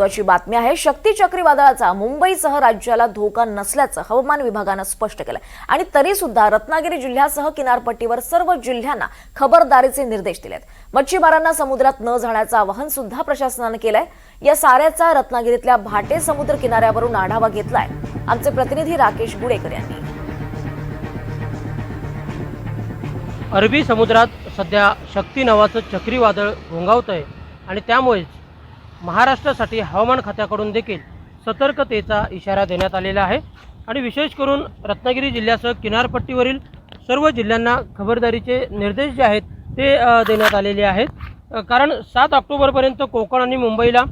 महत्वाची बातमी आहे शक्ती चक्रीवादळाचा मुंबईसह राज्याला धोका नसल्याचं हवामान विभागानं स्पष्ट केलं आणि तरी सुद्धा रत्नागिरी जिल्ह्यासह किनारपट्टीवर सर्व जिल्ह्यांना खबरदारीचे निर्देश दिलेत. मच्छीमारांना समुद्रात न जाण्याचं आवाहन सुद्धा प्रशासनानं केलंय. या साऱ्याचा रत्नागिरीतल्या भाटे समुद्र किनाऱ्यावरून आढावा घेतलाय. आमचे प्रतिनिधी राकेश गुडेकर यांनी. अरबी समुद्रात सध्या शक्ती नावाचं चक्रीवादळ घोंगावत आहे आणि त्यामुळेच महाराष्ट्रासाठी हवामान खात्याकडून देखील सतर्कतेचा इशारा देण्यात आलेला आहे. आणि विशेष करून रत्नागिरी जिल्ह्यासह किनारपट्टीवरील सर्व जिल्ह्यांना खबरदारीचे निर्देश जे आहेत ते देण्यात आलेले आहेत. कारण सात ऑक्टोबरपर्यंत कोकण आणि मुंबईला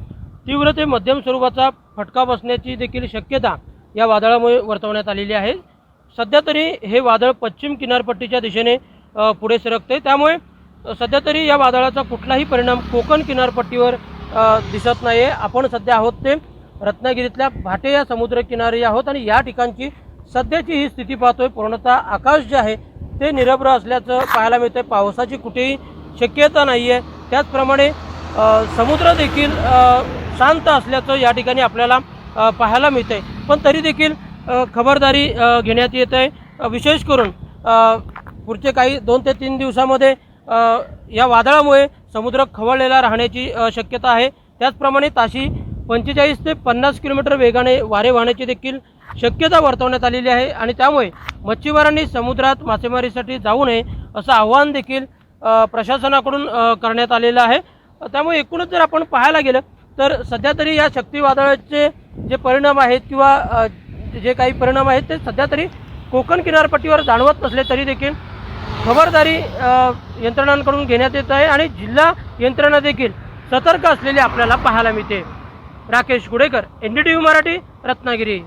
तीव्र ते मध्यम स्वरूपाचा फटका बसण्याची देखील शक्यता या वादळामुळे वर्तवण्यात आलेली आहे. सध्या तरी हे वादळ पश्चिम किनारपट्टीच्या दिशेने पुढे सरकते त्यामुळे सध्या तरी या वादळाचा कुठलाही परिणाम कोकण किनारपट्टीवर दिसत नाही आहे आपण सध्या आहोत ते रत्नागिरीतल्या भाटे या समुद्रकिनारी आहोत आणि या ठिकाणची सध्याची ही स्थिती पाहतोय. पूर्णतः आकाश जे आहे ते निरभ्र असल्याचं पाहायला मिळतंय. पावसाची कुठेही शक्यता नाही आहे त्याचप्रमाणे समुद्र देखील शांत असल्याचं या ठिकाणी आपल्याला पाहायला पाहायला मिळतंय. पण तरी देखील खबरदारी घेण्यात येत आहे. विशेष करून पुढचे काही दोन ते तीन दिवसामध्ये या वादळामुळे समुद्र खवळलेला राहण्याची शक्यता आहे. त्याचप्रमाणे ताशी पंचेचाळीस ते पन्नास किलोमीटर वेगाने वारे वाहण्याची देखील शक्यता वर्तवण्यात आलेली आहे आणि त्यामुळे मच्छीमारांनी समुद्रात मासेमारीसाठी जाऊ नये असं आव्हान देखील प्रशासनाकडून करण्यात आलेलं आहे. त्यामुळे एकूणच जर आपण पाहायला गेलं तर सध्या तरी या चक्रीवादळाचे जे परिणाम आहेत किंवा जे काही परिणाम आहेत ते सध्या तरी कोकण किनारपट्टीवर जाणवत नसले तरी देखील खबरदारी यंत्रणांकडून घेण्यात येत आहे आणि जिल्हा यंत्रणा देखील सतर्क असलेली आपल्याला पाहायला मिळते. Rakesh Gudekar N D T V Marathi Ratnagiri.